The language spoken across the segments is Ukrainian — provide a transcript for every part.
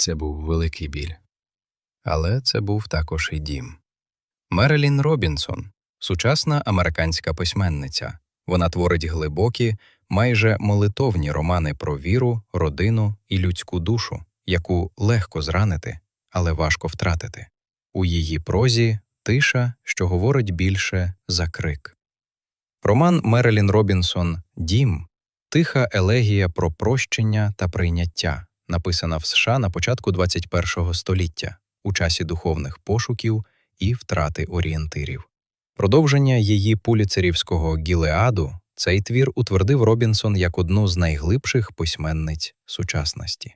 Це був великий біль. Але це був також і дім. Мерелін Робінсон сучасна американська письменниця. Вона творить глибокі, майже молитовні романи про віру, родину і людську душу, яку легко зранити, але важко втратити. У її прозі тиша, що говорить більше за крик. Роман Мерелін Робінсон Дім тиха елегія про прощення та прийняття, написана в США на початку 21 століття у часі духовних пошуків і втрати орієнтирів. Продовження її пуліцерівського Гілеаду цей твір утвердив Робінсон як одну з найглибших письменниць сучасності.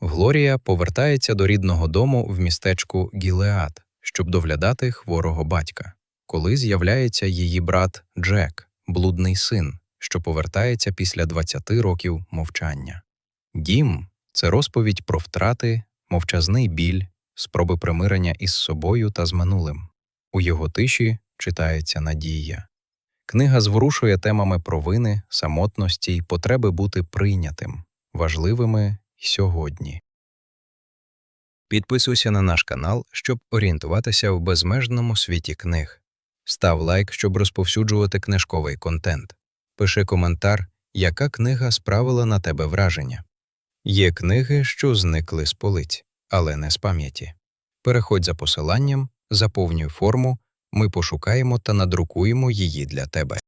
Глорія повертається до рідного дому в містечку Гілеад, щоб доглядати хворого батька, коли з'являється її брат Джек, блудний син, що повертається після 20 років мовчання. Дім це розповідь про втрати, мовчазний біль, спроби примирення із собою та з минулим. У його тиші читається надія. Книга зворушує темами провини, самотності й потреби бути прийнятим, важливими сьогодні. Підписуйся на наш канал, щоб орієнтуватися в безмежному світі книг. Став лайк, щоб розповсюджувати книжковий контент. Пиши коментар, яка книга справила на тебе враження. Є книги, що зникли з полиць, але не з пам'яті. Переходь за посиланням, заповнюй форму, ми пошукаємо та надрукуємо її для тебе.